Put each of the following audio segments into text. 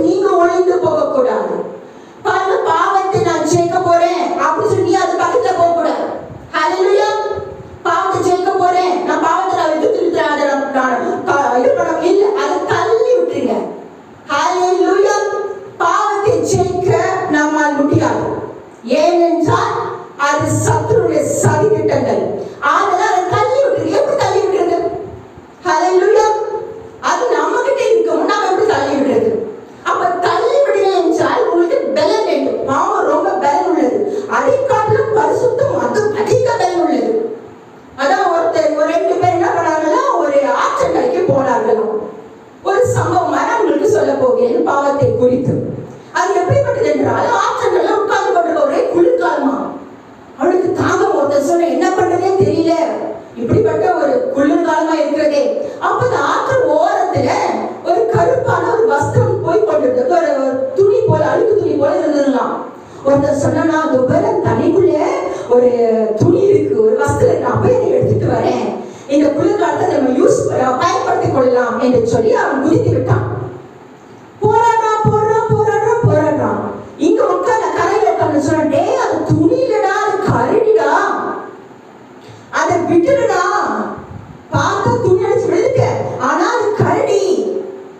நீங்க ஒளிந்து போக கூடாது பாருங்க பாவத்தை நான் ஜெயிக்க போறேன். அப்படின்னு சொல்லி அது பக்கத்துல போக கூடாது ஹalleluya பாவத்தை ஜெயிக்க போறேன். நான் பாவத்தை நான் எதிர்த்து அதை நான் நான் க- இது பண்ண இல்ல அதை தள்ளி விட்டுருங்க. ஹalleluya பாவத்தை ஜெயிக்க நம்மால் முடியாது. ஏனென்றால் அது சத்துருடைய சதி திட்டங்கள் அதனால அதை தள்ளி விட்டுருங்க எப்படி தள்ளி விட்டுருங்க ஹalleluya அது நம்ம கிட்ட இருக்கும் நாம எப்படி தள்ளி விடுறது அப்ப தள்ளி விடுங்க என்றால் உங்களுக்கு பலன் வேண்டும் பாவம் ரொம்ப பலன் உள்ளது அதை காட்டிலும் பரிசுத்தம் அது அதிக பலன் உள்ளது அதான் ஒருத்தர் ஒரு ரெண்டு பேர் என்ன பண்ணாங்கன்னா ஒரு ஆற்றங்கரைக்கு போனார்களாம் ஒரு சம்பவம் நான் உங்களுக்கு சொல்ல போகிறேன் பாவத்தை குறித்து. அது எப்படிப்பட்டது என்றால் ஆற்றங்கள்ல உட்கார்ந்து கொண்டிருக்க ஒரே குளிர்காலமா? அவளுக்கு தாகம் ஒருத்தர் சொன்ன என்ன பண்றதே தெரியல. இப்படிப்பட்ட ஒரு குளிர்காலமா இருக்கிறதே. அப்ப அந்த ஆற்று ஓரத்துல ஒரு கருப்பான ஒரு வஸ்திரம் போய் கொண்டிருந்தது. ஒரு துணி போல அழுக்கு துணி போல இருந்ததுலாம் ஒருத்தர் சொன்னா அந்த பேர தனிக்குள்ள ஒரு துணி இருக்கு ஒரு வஸ்திரம் நான் போய் அதை எடுத்துட்டு வரேன். இந்த குளிர்காலத்தை நம்ம யூஸ் பயன்படுத்திக் கொள்ளலாம் என்று சொல்லி அவன் குதித்து விட்டான். விட்டுடுடா. பார்த்தா துணி அடிச்சு விழுதுக்க ஆனா அது கரடி.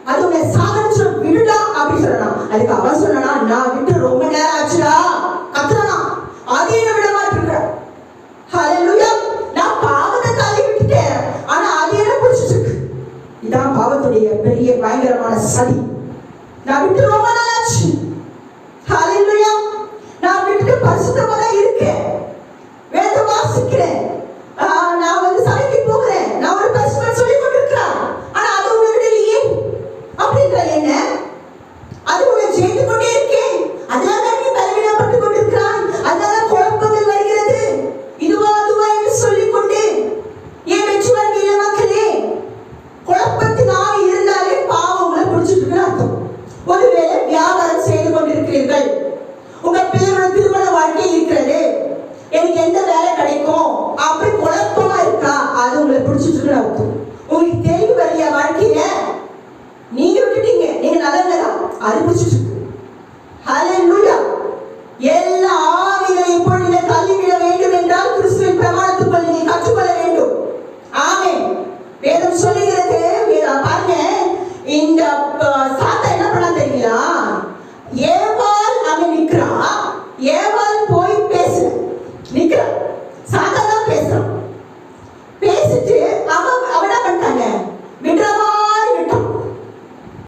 அது உன்னை சாகடிச்சு விடுடா அப்படின்னு சொல்லலாம். அதுக்கு அவன் சொல்லலாம் நான் விட்டு ரொம்ப நேரம் ஆச்சுடா. கத்துறானா. அது என்ன விட மாட்டேங்கிற ஹalleluya நான் பாவத்தை தள்ளி விட்டுட்டேன். ஆனா அது என்ன பிடிச்சிட்டு இருக்கு இதான் பாவத்துடைய பெரிய பயங்கரமான சதி. நான் விட்டு ரொம்ப நாள் ஆச்சு. அர்த்தம் ஒருவேளை வியாபாரம் செய்து கொண்டிருக்கிறீர்கள். உங்க பிள்ளைகளோட திருமண வாழ்க்கை இருக்கிறது. எனக்கு எந்த வேலை கிடைக்கும்? அப்படி குழப்பமா இருக்கா? அது உங்களை பிடிச்சிட்டு இருக்குன்னு அர்த்தம். உங்களுக்கு தெளிவு வரலையா வாழ்க்கையில நீங்க விட்டுட்டீங்க. நீங்க நல்லவங்கதான் அது பிடிச்சிட்டு இருக்கு entrar lá